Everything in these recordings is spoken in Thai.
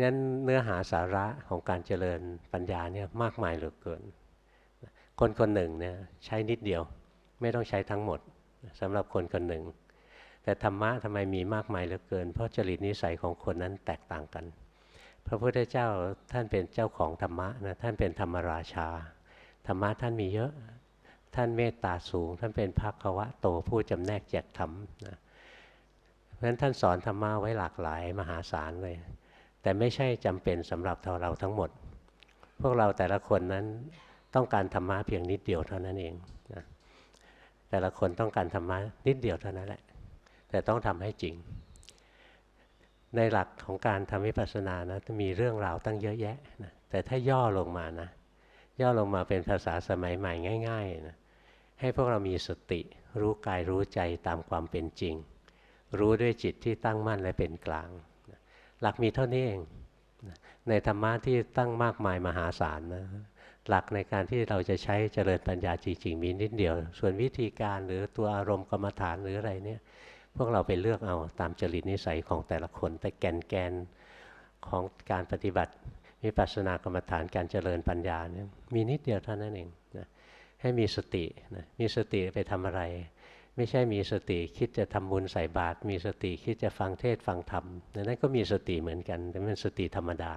งั้นเนื้อหาสาระของการเจริญปัญญาเนี่ยมากมายเหลือเกิน คนคนหนึ่งเนี่ยใช้นิดเดียว ไม่ต้องใช้ทั้งหมดสำหรับคนคนหนึ่ง แต่ธรรมะทำไมมีมากมายเหลือเกิน เพราะจริตนิสัยของคนนั้นแตกต่างกัน พระพุทธเจ้าท่านเป็นเจ้าของธรรมะนะท่านเป็นธรรมราชา ธรรมะท่านมีเยอะท่านเมตตาสูง ท่านเป็นภควะโตผู้จำแนกแจกธรรมนะเพราะฉะนั้นท่านสอนธรรมะไว้หลากหลายมหาศาลเลย แต่ไม่ใช่จำเป็นสำหรับเราทั้งหมด พวกเราแต่ละคนนั้นต้องการธรรมะเพียงนิดเดียวเท่านั้นเองนะแต่ละคนต้องการธรรมะนิดเดียวเท่านั้นแหละ แต่ต้องทำให้จริง ในหลักของการทำวิปัสสนานะมีเรื่องราวตั้งเยอะแยะนะแต่ถ้าย่อลงมานะย่อลงมาเป็นภาษาสมัยใหม่ง่ายๆนะให้พวกเรามีสติ รู้กายรู้ใจตามความเป็นจริง รู้ด้วยจิตที่ตั้งมั่นและเป็นกลาง หลักมีเท่านี้เอง ในธรรมะที่ตั้งมากมายมหาศาลนะหลักในการที่เราจะใช้เจริญปัญญาจริงๆมีนิดเดียว ส่วนวิธีการหรือตัวอารมณ์กรรมฐานหรืออะไรเนี่ย พวกเราไปเลือกเอาตามจริตนิสัยของแต่ละคน แต่แกนแกนของการปฏิบัติวิปัสสนากรรมฐานการเจริญปัญญาเนี่ยมีนิดเดียวเท่านั้นเองนะให้มีสตินะมีสติไปทำอะไร ไม่ใช่มีสติคิดจะทำบุญใส่บาตรมีสติคิดจะฟังเทศฟังธรรมนั่นก็มีสติเหมือนกัน แต่เป็นสติธรรมดา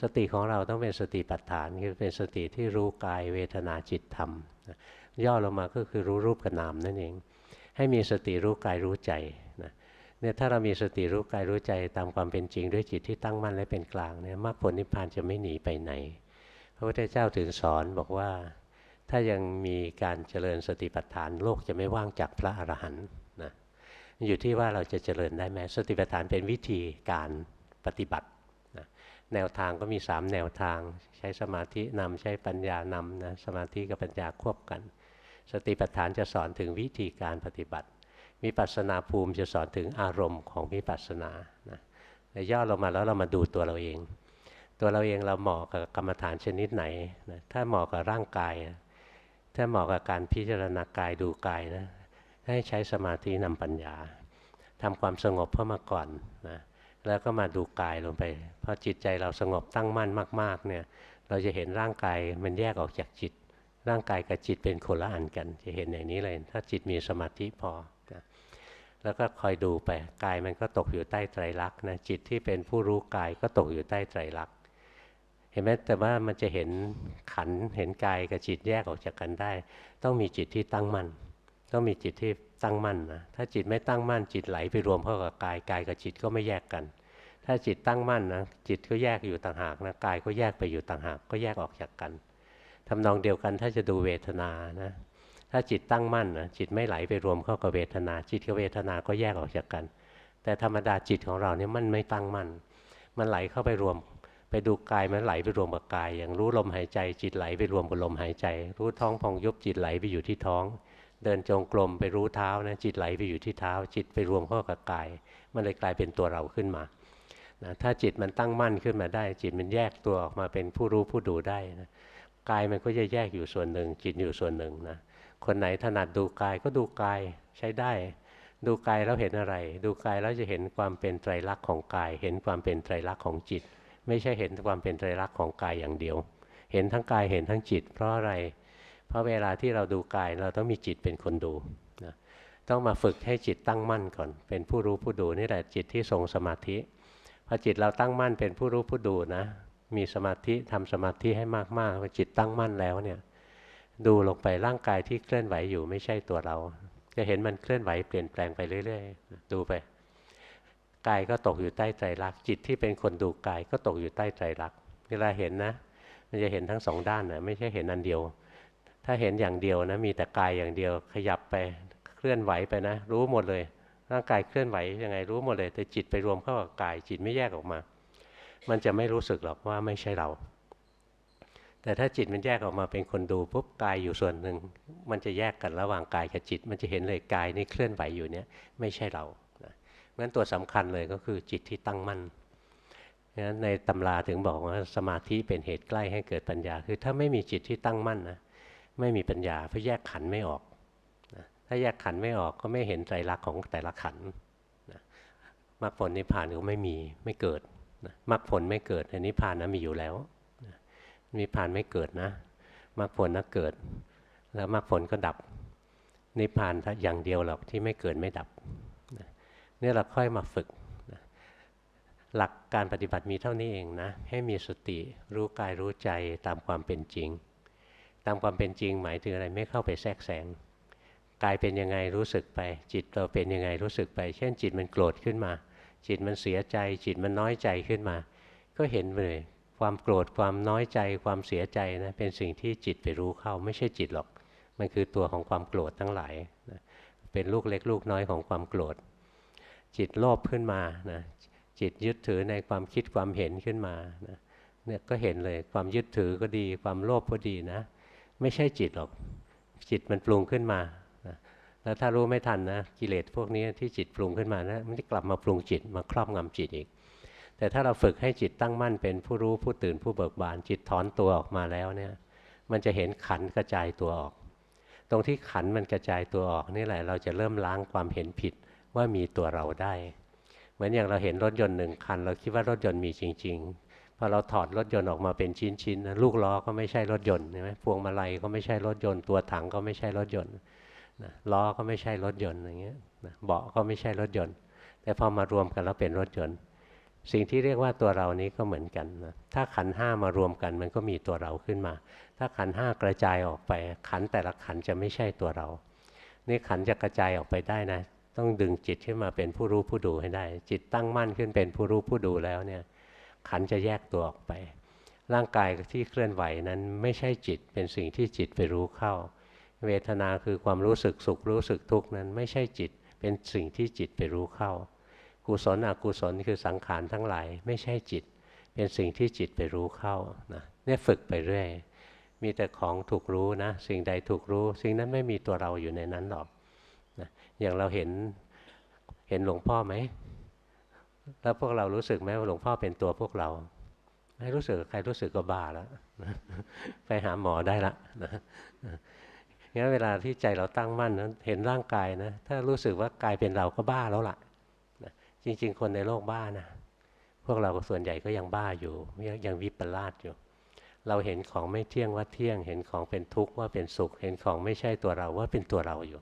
สติของเราต้องเป็นสติปัฏฐานคือเป็นสติที่รู้กายเวทนาจิตธรรม ย่อลงมาก็คือรู้รูปกับนามนั่นเอง ให้มีสติรู้กายรู้ใจนะเนี่ยถ้าเรามีสติรู้กายรู้ใจตามความเป็นจริงด้วยจิตที่ตั้งมั่นและเป็นกลางเนี่ยมรรคผลนิพพานจะไม่หนีไปไหน พระพุทธเจ้าถึงสอนบอกว่า ถ้ายังมีการเจริญสติปัฏฐานโลกจะไม่ว่างจากพระอรหันต์นะอยู่ที่ว่าเราจะเจริญได้ไหมสติปัฏฐานเป็นวิธีการปฏิบัตินะแนวทางก็มี 3 แนวทาง ใช้สมาธินำใช้ปัญญานำนะสมาธิกับปัญญาควบกัน สติปัฏฐานจะสอนถึงวิธีการปฏิบัติมีปัสนาภูมิจะสอนถึงอารมณ์ของวิปัสสนานะย่อลงมาแล้วเรามาดูตัวเราเอง ตัวเราเองเราเหมาะกับกรรมฐานชนิดไหนนะถ้าเหมาะกับร่างกาย ถ้าเหมาะกับการพิจารณากายดูกายนะให้ใช้สมาธินำปัญญาทำความสงบเพื่อมาก่อนนะแล้วก็มาดูกายลงไปพอจิตใจเราสงบตั้งมั่นมากๆเนี่ยเราจะเห็นร่างกายมันแยกออกจากจิต ร่างกายกับจิตเป็นคนละอันกัน จะเห็นอย่างนี้เลย ถ้าจิตมีสมาธิพอนะแล้วก็คอยดูไปกายมันก็ตกอยู่ใต้ไตรลักษณ์นะจิตที่เป็นผู้รู้กายก็ตกอยู่ใต้ไตรลักษณ์ เห็นไหมแต่ว่ามันจะเห็นขันเห็นกายกับจิตแยกออกจากกันได้ ต้องมีจิตที่ตั้งมั่นต้องมีจิตที่ตั้งมั่นนะถ้าจิตไม่ตั้งมั่นจิตไหลไปรวมเข้ากับกายกายกับจิตก็ไม่แยกกัน ถ้าจิตตั้งมั่นนะจิตก็แยกอยู่ต่างหากนะกายก็แยกไปอยู่ต่างหากก็แยกออกจากกันทำนองเดียวกันถ้าจะดูเวทนานะถ้าจิตตั้งมั่นนะจิตไม่ไหลไปรวมเข้ากับเวทนา จิตกับเวทนาก็แยกออกจากกัน แต่ธรรมดาจิตของเราเนี่ยมันไม่ตั้งมั่นมันไหลเข้าไปรวม ไปดูกายมันไหลไปรวมกับกาย อย่างรู้ลมหายใจจิตไหลไปรวมกับลมหายใจ รู้ท้องพองยุบจิตไหลไปอยู่ที่ท้อง เดินจงกรมไปรู้เท้านะจิตไหลไปอยู่ที่เท้า จิตไปรวมเข้ากับกาย มันเลยกลายเป็นตัวเราขึ้นมานะถ้าจิตมันตั้งมั่นขึ้นมาได้ จิตมันแยกตัวออกมาเป็นผู้รู้ผู้ดูได้นะกายมันก็จะแยกอยู่ส่วนหนึ่ง จิตอยู่ส่วนหนึ่งนะคนไหนถนัดดูกายก็ดูกายใช้ได้ ดูกายแล้วเห็นอะไร ดูกายแล้วจะเห็นความเป็นไตรลักษณ์ของกาย เห็นความเป็นไตรลักษณ์ของจิต ไม่ใช่เห็นความเป็นไตรลักษณ์ของกายอย่างเดียว เห็นทั้งกายเห็นทั้งจิต เพราะอะไร เพราะเวลาที่เราดูกายเราต้องมีจิตเป็นคนดูนะต้องมาฝึกให้จิตตั้งมั่นก่อน เป็นผู้รู้ผู้ดูนี่แหละจิตที่ทรงสมาธิพอจิตเราตั้งมั่นเป็นผู้รู้ผู้ดูนะ มีสมาธิทำสมาธิให้มากๆพอจิตตั้งมั่นแล้วเนี่ยดูลงไปร่างกายที่เคลื่อนไหวอยู่ไม่ใช่ตัวเรา จะเห็นมันเคลื่อนไหวเปลี่ยนแปลงไปเรื่อย ๆ ดูไป กายก็ตกอยู่ใต้ใจรักจิตที่เป็นคนดูกายก็ตกอยู่ใต้ใจรักเวลาเห็นนะ มันจะเห็นทั้งสองด้านนะไม่ใช่เห็นอันเดียว ถ้าเห็นอย่างเดียวนะมีแต่กายอย่างเดียวขยับไปเคลื่อนไหวไปนะ รู้หมดเลย ร่างกายเคลื่อนไหวยังไงรู้หมดเลย แต่จิตไปรวมเข้ากับกายจิตไม่แยกออกมา มันจะไม่รู้สึกหรอกว่าไม่ใช่เรา แต่ถ้าจิตมันแยกออกมาเป็นคนดูปุ๊บกายอยู่ส่วนหนึ่งมันจะแยกกันระหว่างกายกับจิต มันจะเห็นเลยกายนี่เคลื่อนไหวอยู่เนี้ยไม่ใช่เรา งั้นตัวสำคัญเลยก็คือจิตที่ตั้งมั่นงั้นในตำราถึงบอกว่าสมาธิเป็นเหตุใกล้ให้เกิดปัญญา คือถ้าไม่มีจิตที่ตั้งมั่นนะไม่มีปัญญาเพราะแยกขันไม่ออกนะถ้าแยกขันไม่ออกก็ไม่เห็นใจรักของแต่ละขันนะมรรคผลนิพพานก็ไม่มีไม่เกิดนะมรรคผลไม่เกิดแต่นิพพานนะมีอยู่แล้วนะนิพพานไม่เกิดนะมรรคผลนะเกิด แล้วมรรคผลก็ดับ นิพพานอย่างเดียวหรอกที่ไม่เกิดไม่ดับ นี่เราค่อยมาฝึกนะหลักการปฏิบัติมีเท่านี้เองนะ ให้มีสติรู้กายรู้ใจตามความเป็นจริง ตามความเป็นจริงหมายถึงอะไรไม่เข้าไปแทรกแซงกายเป็นยังไงรู้สึกไป จิตเราเป็นยังไงรู้สึกไป เช่น จิตมันโกรธขึ้นมา จิตมันเสียใจ จิตมันน้อยใจขึ้นมา ก็เห็นเลยความโกรธความน้อยใจความเสียใจนะเป็นสิ่งที่จิตไปรู้เข้า ไม่ใช่จิตหรอก มันคือตัวของความโกรธทั้งหลายนะเป็นลูกเล็กลูกน้อยของความโกรธ จิตโลภขึ้นมานะจิตยึดถือในความคิดความเห็นขึ้นมานะเนี่ยก็เห็นเลยความยึดถือก็ดี ความโลภก็ดีนะ ไม่ใช่จิตหรอกจิตมันปรุงขึ้นมานะแล้วถ้ารู้ไม่ทันนะกิเลสพวกนี้ที่จิตปรุงขึ้นมานะมันจะกลับมาปรุงจิตมาครอบงำจิตอีก แต่ถ้าเราฝึกให้จิตตั้งมั่นเป็นผู้รู้ผู้ตื่นผู้เบิกบานจิตถอนตัวออกมาแล้วเนี่ย มันจะเห็นขันกระจายตัวออก ตรงที่ขันมันกระจายตัวออกนี่แหละ เราจะเริ่มล้างความเห็นผิด ว่ามีตัวเราได้ เหมือนอย่างเราเห็นรถยนต์หนึ่งคัน เราคิดว่ารถยนต์มีจริง ๆ พอเราถอดรถยนต์ออกมาเป็นชิ้นๆนลูกล้อก็ไม่ใช่รถยนต์ใช่ไหมพวงมาลัยก็ไม่ใช่รถยนต์ ตัวถังก็ไม่ใช่รถยนต์ล้อก็ไม่ใช่รถยนต์อย่างเงี้ยเบาะก็ไม่ใช่รถยนต์ แต่พอมารวมกันแล้วเป็นรถยนต์สิ่งที่เรียกว่าตัวเรานี้ก็เหมือนกันนะ ถ้าขันห้ามารวมกันมันก็มีตัวเราขึ้นมา ถ้าขันห้ากระจายออกไป ขันแต่ละขันจะไม่ใช่ตัวเรา นี่ขันจะกระจายออกไปได้นะ ต้องดึงจิตขึ้นมาเป็นผู้รู้ผู้ดูให้ได้ จิตตั้งมั่นขึ้นเป็นผู้รู้ผู้ดูแล้วเนี่ยขันจะแยกตัวออกไป ร่างกายที่เคลื่อนไหวนั้นไม่ใช่จิตเป็นสิ่งที่จิตไปรู้เข้า เวทนาคือความรู้สึกสุขรู้สึกทุกข์นั้นไม่ใช่จิตเป็นสิ่งที่จิตไปรู้เข้า กุศลอกุศลคือสังขารทั้งหลายไม่ใช่จิต เป็นสิ่งที่จิตไปรู้เข้านะเนี่ยฝึกไปเรื่อยมีแต่ของถูกรู้นะ สิ่งใดถูกรู้ สิ่งนั้นไม่มีตัวเราอยู่ในนั้นหรอก นะอย่างเราเห็นเห็นหลวงพ่อไหม แล้วพวกเรารู้สึกไหมว่าหลวงพ่อเป็นตัวพวกเรา ไม่รู้สึกใครรู้สึกก็บ้าแล้วไปหาหมอได้ละนะงั้นเวลาที่ใจเราตั้งมั่นนะเห็นร่างกายนะ ถ้ารู้สึกว่ากายเป็นเราก็บ้าแล้วล่ะนะจริง ๆ คนในโลกบ้านะ พวกเราส่วนใหญ่ก็ยังบ้าอยู่ ยังวิปลาสอยู่ เราเห็นของไม่เที่ยงว่าเที่ยง เห็นของเป็นทุกข์ว่าเป็นสุข เห็นของไม่ใช่ตัวเราว่าเป็นตัวเราอยู่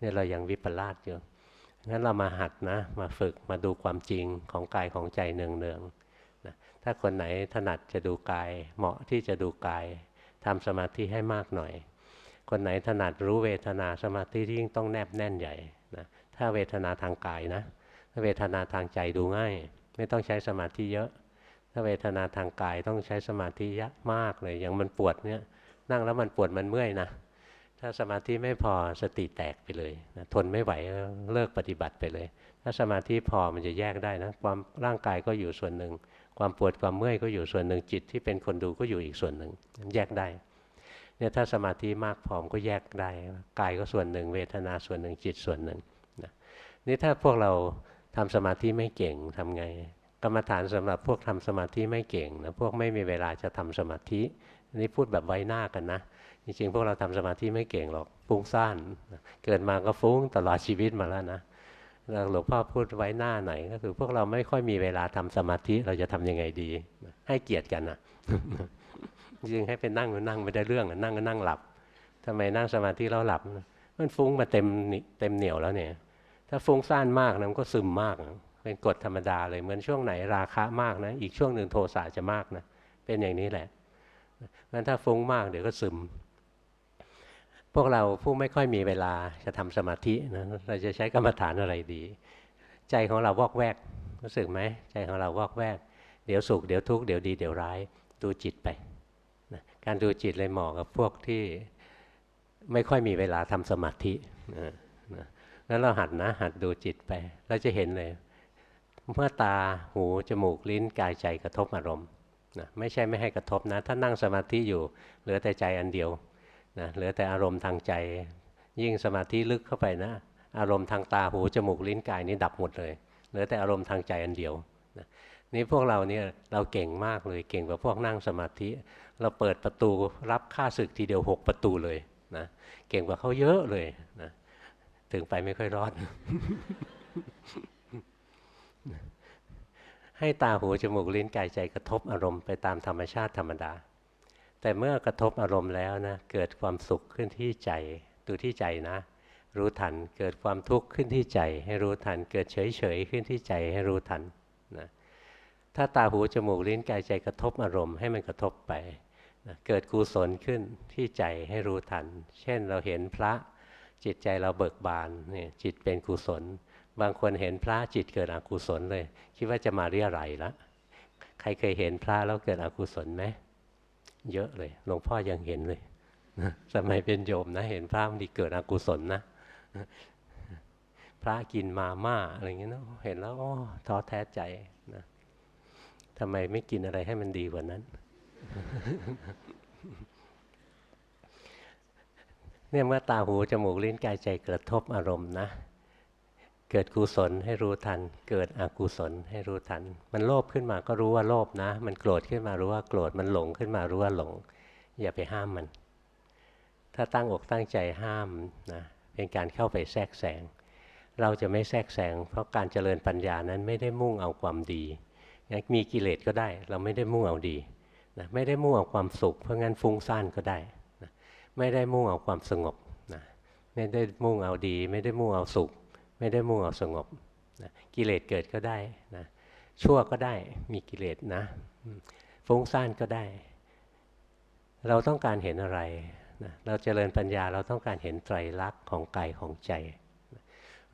เนี่ยเรายังวิปลาสอยู่งั้นเรามาหัดนะ มาฝึกมาดูความจริงของกายของใจเนืองๆนะถ้าคนไหนถนัดจะดูกาย เหมาะที่จะดูกายทำสมาธิให้มากหน่อย คนไหนถนัดรู้เวทนาสมาธิที่ยิ่งต้องแนบแน่นใหญ่นะถ้าเวทนาทางกายนะถ้าเวทนาทางใจดูง่าย ไม่ต้องใช้สมาธิเยอะ ถ้าเวทนาทางกายต้องใช้สมาธิเยอะมากเลยอย่างมันปวดเนี่ยนั่งแล้วมันปวดมันเมื่อยนะ ถ้าสมาธิไม่พอสติแตกไปเลยนะทนไม่ไหวเลิกปฏิบัติไปเลย ถ้าสมาธิพอมันจะแยกได้นะความร่างกายก็อยู่ส่วนหนึ่ง ความปวดความเมื่อยก็อยู่ส่วนหนึ่งจิตที่เป็นคนดูก็อยู่อีกส่วนหนึ่งแยกได้เนี่ยถ้าสมาธิมากพอมก็แยกได้กายก็ส่วนหนึ่ง เวทนาส่วนหนึ่งจิตส่วนหนึ่งนะนี่ถ้าพวกเราทำสมาธิไม่เก่งทำไง กรรมฐานสำหรับพวกทำสมาธิไม่เก่งนะพวกไม่มีเวลาจะทำสมาธินนี้พูดแบบไว้หน้ากันนะ จริงๆพวกเราทำสมาธิไม่เก่งหรอกฟุ้งซ่านเกิดมาก็ฟุ้งตลอดชีวิตมาแล้วนะหลวงพ่อพูดไว้หน้าหน่อยก็คือพวกเราไม่ค่อยมีเวลาทำสมาธิเราจะทํำยังไงดี ให้เกียรติกันนะจริงให้เป็นนั่งก็นั่งไม่ได้เรื่องนั่งก็นั่งหลับทำไมนั่งสมาธิแล้วหลับ มันฟุ้งมาเต็มเต็มเหนียวแล้วเนี่ย ถ้าฟุ้งซ่านมากนะมันก็ซึมมาก เป็นกฎธรรมดาเลยเหมือนช่วงไหนราคะมากนะอีกช่วงหนึ่งโทสะจะมากนะเป็นอย่างนี้แหละงั้นถ้าฟุ้งมากเดี๋ยวก็ซึม พวกเราผู้ไม่ค่อยมีเวลาจะทำสมาธินะเราจะใช้กรรมฐานอะไรดี ใจของเราวอกแวกรู้สึกไหมใจของเราวอกแวก เดี๋ยวสุขเดี๋ยวทุกข์เดี๋ยวดีเดี๋ยวร้ายดูจิตไปนะการดูจิตเลยเหมาะกับพวกที่ไม่ค่อยมีเวลาทำสมาธินะนะงั้นเราหัดนะหัดดูจิตไป เราจะเห็นเลย เมื่อตาหูจมูกลิ้นกายใจกระทบอารมณ์นะไม่ใช่ไม่ให้กระทบนะ ถ้านั่งสมาธิอยู่เหลือแต่ใจอันเดียว นะเหลือแต่อารมณ์ทางใจ ยิ่งสมาธิลึกเข้าไปนะ อารมณ์ทางตาหูจมูกลิ้นกายนี้ดับหมดเลยเหลือแต่อารมณ์ทางใจอันเดียวนะนี่พวกเราเนี่ยเราเก่งมากเลยเก่งกว่าพวกนั่งสมาธิ เราเปิดประตูรับค่าศึกทีเดียวหกประตูเลยนะเก่งกว่าเขาเยอะเลยนะถึงไปไม่ค่อยรอด ให้ตาหูจมูกลิ้นกายใจกระทบอารมณ์ไปตามธรรมชาติธรรมดา แต่เมื่อกระทบอารมณ์แล้วนะเกิดความสุขขึ้นที่ใจดูที่ใจนะ รู้ทันเกิดความทุกข์ขึ้นที่ใจ ให้รู้ทัน เกิดเฉยเฉยขึ้นที่ใจให้รู้ทันนะถ้าตาหูจมูกลิ้นกายใจกระทบอารมณ์ให้มันกระทบไปนะเกิดกุศลขึ้นที่ใจให้รู้ทัน เช่นเราเห็นพระจิตใจเราเบิกบานนี่จิตเป็นกุศล บางคนเห็นพระจิตเกิดอกุศลเลย คิดว่าจะมาเรียอะไรละใครเคยเห็นพระแล้วเกิดอกุศลไหม เยอะเลย หลวงพ่อยังเห็นเลยสมัยเป็นโยมนะเห็นพระมันดีเกิดอกุศลนะพระกินมาม่าอะไรเงี้ยนะเห็นแล้วอท้อแท้ใจนะทำไมไม่กินอะไรให้มันดีกว่านั้นเนี่ยเมื่อตาหูจมูกลิ้นกายใจกระทบอารมณ์นะ เกิดกุศลให้รู้ทัน เกิดอกุศลให้รู้ทัน มันโลภขึ้นมาก็รู้ว่าโลภนะ มันโกรธขึ้นมารู้ว่าโกรธ มันหลงขึ้นมารู้ว่าหลง อย่าไปห้ามมัน ถ้าตั้งอกตั้งใจห้ามนะเป็นการเข้าไปแทรกแซง เราจะไม่แทรกแซงเพราะการเจริญปัญญานั้นไม่ได้มุ่งเอาความดีมีกิเลสก็ได้ เราไม่ได้มุ่งเอาดีนะไม่ได้มุ่งเอาความสุข เพราะงั้นฟุ้งซ่านก็ได้นะไม่ได้มุ่งเอาความสงบนะไม่ได้มุ่งเอาดี ไม่ได้มุ่งเอาสุข ไม่ได้มุ่งเอาสงบนะกิเลสเกิดก็ได้นะชั่วก็ได้มีกิเลสนะฟุ้งซ่านก็ได้ เราต้องการเห็นอะไรนะเราเจริญปัญญาเราต้องการเห็นไตรลักษณ์ของกายของใจ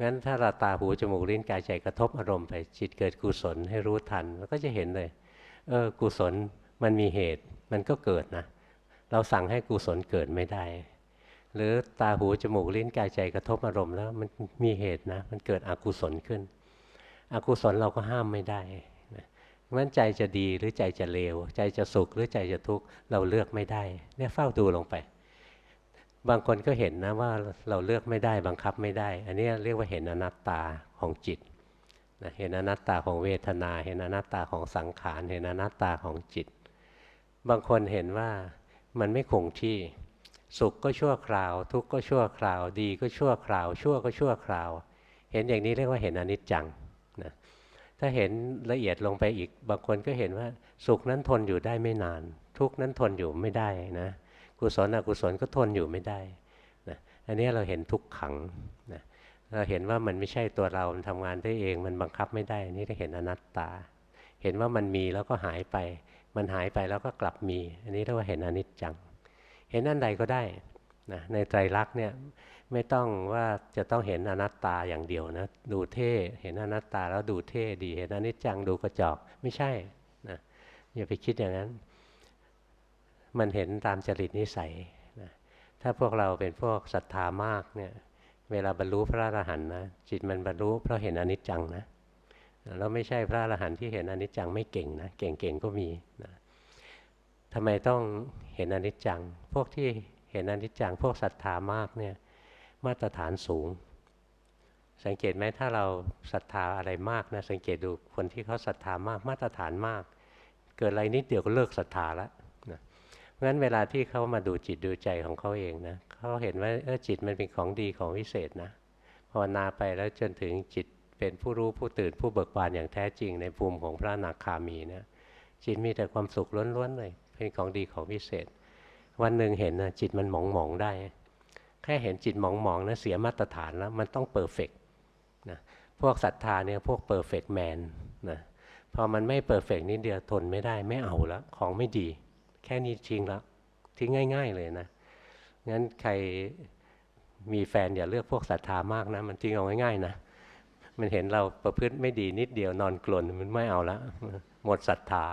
งั้นถ้าเราตาหูจมูกลิ้นกายใจกระทบอารมณ์ไปจิตเกิดกุศลให้รู้ทันแล้วก็จะเห็นเลย เออกุศลมันมีเหตุมันก็เกิดนะ เราสั่งให้กุศลเกิดไม่ได้ หรือตาหูจมูกลิ้นกายใจกระทบอารมณ์แล้วมันมีเหตุนะมันเกิดอกุศลขึ้น อกุศลเราก็ห้ามไม่ได้มันใจจะดีหรือใจจะเลว ใจจะสุขหรือใจจะทุกข์เราเลือกไม่ได้ เนี่ยเฝ้าดูลงไป บางคนก็เห็นนะว่าเราเลือกไม่ได้บังคับไม่ได้ อันนี้เรียกว่าเห็นอนัตตาของจิตนะเห็นอนัตตาของเวทนา เห็นอนัตตาของสังขาร เห็นอนัตตาของจิต บางคนเห็นว่ามันไม่คงที่ สุขก็ชั่วคราว ทุกข์ก็ชั่วคราว ดีก็ชั่วคราว ชั่วก็ชั่วคราว เห็นอย่างนี้เรียกว่าเห็นอนิจจังนะถ้าเห็นละเอียดลงไปอีกบางคนก็เห็นว่าสุขนั้นทนอยู่ได้ไม่นาน ทุกข์นั้นทนอยู่ไม่ได้นะกุศลอกุศลก็ทนอยู่ไม่ได้นะอันนี้เราเห็นทุกขังนะเราเห็นว่ามันไม่ใช่ตัวเรา มันทำงานได้เอง มันบังคับไม่ได้นี่เราเห็นอนัตตา เห็นว่ามันมีแล้วก็หายไป มันหายไปแล้วก็กลับมี อันนี้เรียกว่าเห็นอนิจจัง เห็นอันใดก็ได้นะในไตรลักษณ์เนี่ยไม่ต้องว่าจะต้องเห็นอนัตตาอย่างเดียวนะดูเท่เห็นอนัตตาแล้วดูเท่ดีเห็นอนิจจังดูกระจอกไม่ใช่นะอย่าไปคิดอย่างนั้น มันเห็นตามจริตนิสัยนะถ้าพวกเราเป็นพวกศรัทธามากเนี่ยเวลาบรรลุพระอรหันต์นะจิตมันบรรลุเพราะเห็นอนิจจังนะแล้วไม่ใช่พระอรหันต์ที่เห็นอนิจจังไม่เก่งนะเก่งๆก็มีนะ ทำไมต้องเห็นอนิจจัง พวกที่เห็นอนิจจัง พวกศรัทธามากเนี่ยมาตรฐานสูง สังเกตไหมถ้าเราศรัทธาอะไรมากนะสังเกตดูคนที่เขาศรัทธามากมาตรฐานมาก เกิดอะไรนิดเดียวก็เลิกศรัทธาล้วเพราะฉะนั้นเวลาที่เขามาดูจิตดูใจของเขาเองนะเขาเห็นว่าเออจิตมันเป็นของดีของวิเศษนะภาวนาไปแล้วจนถึงจิตเป็นผู้รู้ผู้ตื่นผู้เบิกบานอย่างแท้จริงในภูมิของพระนาคามีนะจิตมีแต่ความสุขล้วนๆเลย เป็นของดีของวิเศษ วันหนึ่งเห็นนะจิตมันหมองหมองได้ แค่เห็นจิตหมองหมองนะเสียมาตรฐานแล้วมันต้องเปอร์เฟกนะพวกศรัทธาเนี่ยพวกเปอร์เฟกแมนนะพอมันไม่เปอร์เฟกนิดเดียวทนไม่ได้ไม่เอาแล้วของไม่ดี แค่นี้จริงแล้วทิ้งง่าย ๆ เลยนะงั้นใครมีแฟนอย่าเลือกพวกศรัทธามากนะ มันทิ้งเอาง่ายๆนะมันเห็นเราประพฤติไม่ดีนิดเดียวนอนกลนมันไม่เอาละหมดศรัทธา